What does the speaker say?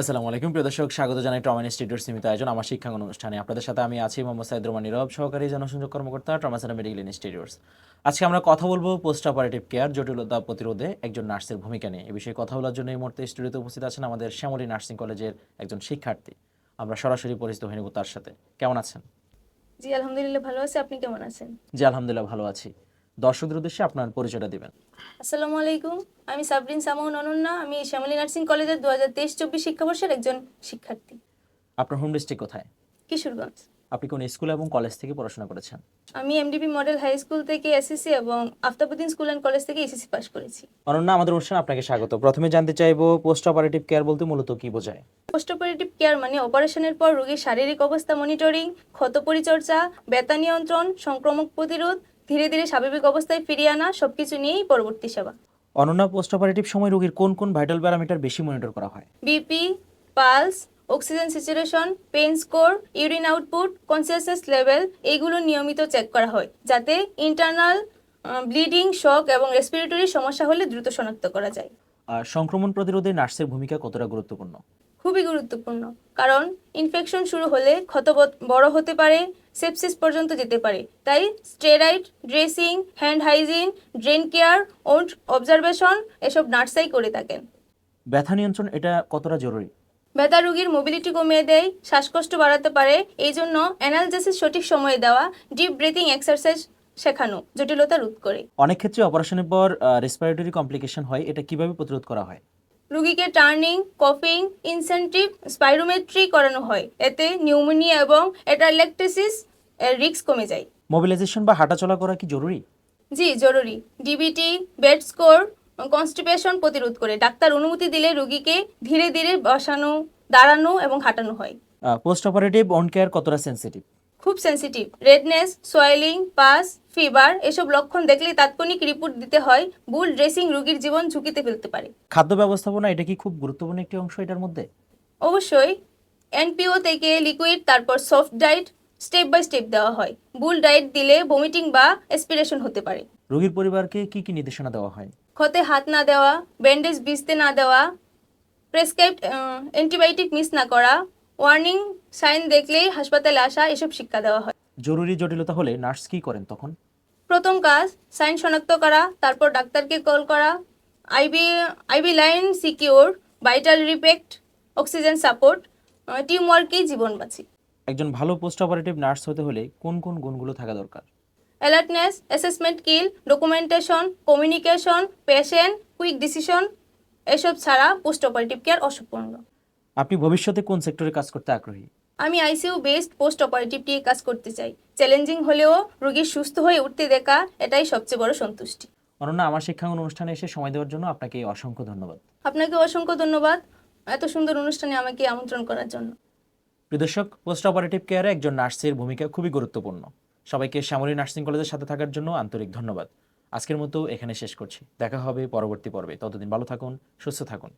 আসসালামু আলাইকুম। প্রিয় দর্শক স্বাগত জানাই ট্রমা ইনস্টিটিউট সীমিত আয়োজন আমার শিক্ষাঙ্গন অনুষ্ঠানে। আপনাদের সাথে আমি আছি মোহাম্মদ সাইদ রহমান নীরব সহকারী জনসংযোগ কর্মকর্তা ট্রমা সেন্টার মেডিকেল ইনস্টিটিউটস আজকে আমরা কথা বলব পোস্ট অপারেটিভ কেয়ার জটিলতা প্রতিরোধে একজন নার্সের ভূমিকা নিয়ে। এ বিষয়ে কথা বলার জন্য এই মুহূর্তে স্টুডিওতে উপস্থিত আছেন আমাদের শ্যামলী নার্সিং কলেজের একজন শিক্ষার্থী। আমরা সরাসরি পরিচিত হয়ে নেব তার সাথে। কেমন আছেন? জি আলহামদুলিল্লাহ ভালো আছি। আপনি কেমন আছেন? জি আলহামদুলিল্লাহ ভালো আছি। দর্শকদের উদ্দেশ্যে আপনার পরিচয়টা দিবেন। আসসালামু আলাইকুম আমি সাবরিন সামাউন অনন্যা আমি শ্যামলী নার্সিং কলেজের দু হাজার তেইশ চব্বিশ শিক্ষাবর্ষের একজন শিক্ষার্থী। আপনার হোম ডিস্ট্রিক্ট কোথায়? কিশোরগঞ্জ। আপনি কোন স্কুল এবং কলেজ থেকে পড়াশোনা করেছেন? আমি এমডিপি মডেল হাই স্কুল থেকে এসএসসি এবং আফতাবুদ্দিন স্কুল অ্যান্ড কলেজ থেকে এসএসসি পাস করেছি। অনন্যা আমাদের অনুষ্ঠানে আপনাকে স্বাগত। প্রথমে জানতে চাইব পোস্ট অপারেটিভ কেয়ার বলতে মূলত কি বোঝায়? পোস্ট অপারেটিভ কেয়ার মানে অপারেশনের পর রোগীর শারীরিক অবস্থা মনিটরিং ক্ষত পরিচর্যা ব্যথা নিয়ন্ত্রণ সংক্রমক প্রতিরোধ ধীরে ধীরে স্বাভাবিক অবস্থায় ফিরিয়ে আনা সবকিছু নিয়েই পরবর্তী সেবা। অনন্যা পোস্ট অপারেটিভ সময় রোগীর কোন কোন ভাইটাল প্যারামিটার বেশি মনিটর করা হয়? BP pulse oxygen saturation pain score urine output consciousness level এইগুলো নিয়মিত চেক করা হয়। যাতে ইন্টারনাল ব্লিডিং শক এবং রেসপিরেটরি সমস্যা হলে দ্রুত শনাক্ত করা যায়। আর সংক্রমণ প্রতিরোধে নার্সের ভূমিকা কতটা গুরুত্বপূর্ণ? খুবই গুরুত্বপূর্ণ। কারণ ইনফেকশন শুরু হলে ক্ষত বড় হতে পারে সেপসিস পর্যন্ত যেতে পারে। তাই sterile dressing hand hygiene drain care wound observation এসব নার্সাই করে থাকেন। ব্যথা নিয়ন্ত্রণ এটা কতটা জরুরি? ব্যথা রোগীর মোবিলিটি কমিয়ে দেয় শ্বাসকষ্ট বাড়াতে পারে। এই জন্য অ্যানালজেসিস সঠিক সময়ে দেওয়া ডিপ ব্রিথিং এক্সারসাইজ শেখানো জটিলতা রোধ করে। অনেক ক্ষেত্রে অপারেশনের পর রেসপিরেটরি কমপ্লিকেশন হয়। এটা কীভাবে প্রতিরোধ করা হয়? রোগীকে টার্নিং কফিং ইনসেন্টিভ স্পাইরোমেট্রি করানো হয়। এতে নিউমোনিয়া এবং অ্যাটারল্যাকটেসিস এর রিস্ক কমে যায়। মোবিলাইজেশন বা হাঁটাচলা করা কি জরুরি? জি জরুরি। ডিবিটি বেড স্কোর কনস্টিপেশন প্রতিরোধ করে। ডাক্তার অনুমতি দিলে রোগীকে ধীরে ধীরে বসানো দাঁড়ানো এবং হাঁটানো হয়। পোস্ট অপারেটিভ অন কেয়ার কতটা সেন্সিটিভ খুব sensitive redness swelling pus fever এসব লক্ষণ দেখলে তাৎক্ষণিক রিপোর্ট দিতে হয়। ভুল ড্রেসিং রোগীর জীবন ঝুঁকিতে ফেলতে পারে। খাদ্য ব্যবস্থাপনা এটা কি খুব গুরুত্বপূর্ণ একটি অংশ এটার মধ্যে? অবশ্যই। এনপিও থেকে লিকুইড তারপর soft diet step by step দেওয়া হয়। ভুল ডায়েট দিলে ভমিটিং বা এসপিরেশন হতে পারে। রোগীর পরিবারকে কি কি নির্দেশনা দেওয়া হয়? ক্ষতে হাত না দেওয়া ব্যান্ডেজ ভিজতে না দেওয়া প্রেসক্রাইবড অ্যান্টিবায়োটিক মিস না করা ওয়ার্নিং সাইন দেখলেই হাসপাতালে আসা এসব শিক্ষা দেওয়া হয়। জরুরি জটিলতা হলে নার্স কি করেন তখন? প্রথম কাজ সাইন শনাক্ত করা তারপর ডাক্তারকে কল করা IV IV line secure vital respect oxygen support team ওয়ার্কেই জীবন বাঁচি। একজন ভালো পোস্ট অপারেটিভ নার্স হতে হলে কোন কোন গুণগুলো থাকা দরকার? Alertness assessment skill documentation communication patient quick decision এসব ছাড়া পোস্ট অপারেটিভ কেয়ার অসম্পূর্ণ। আপনি ভবিষ্যতে কোন সেক্টরে কাজ করতে আগ্রহী? আমি আইসিইউ বেসড পোস্ট অপারেটিভ নিয়ে কাজ করতে চাই। চ্যালেঞ্জিং হলেও রোগীর সুস্থ হয়ে উঠতে দেখা এটাই সবচেয়ে বড় সন্তুষ্টি। অনন্যা আমার শিক্ষাঙ্গন অনুষ্ঠানে এসে সময় দেওয়ার জন্য আপনাকে অসংখ্য ধন্যবাদ। আপনাকে অসংখ্য ধন্যবাদ এত সুন্দর অনুষ্ঠানে আমাকে আমন্ত্রণ করার জন্য। প্রিয় দর্শক পোস্ট অপারেটিভ কেয়ারে একজন নার্সের ভূমিকা খুবই গুরুত্বপূর্ণ। সবাইকে শ্যামলী নার্সিং কলেজের সাথে থাকার জন্য আন্তরিক ধন্যবাদ। আজকের মতো এখানে শেষ করছি। দেখা হবে পরবর্তী পর্বে। ততদিন ভালো থাকুন সুস্থ থাকুন।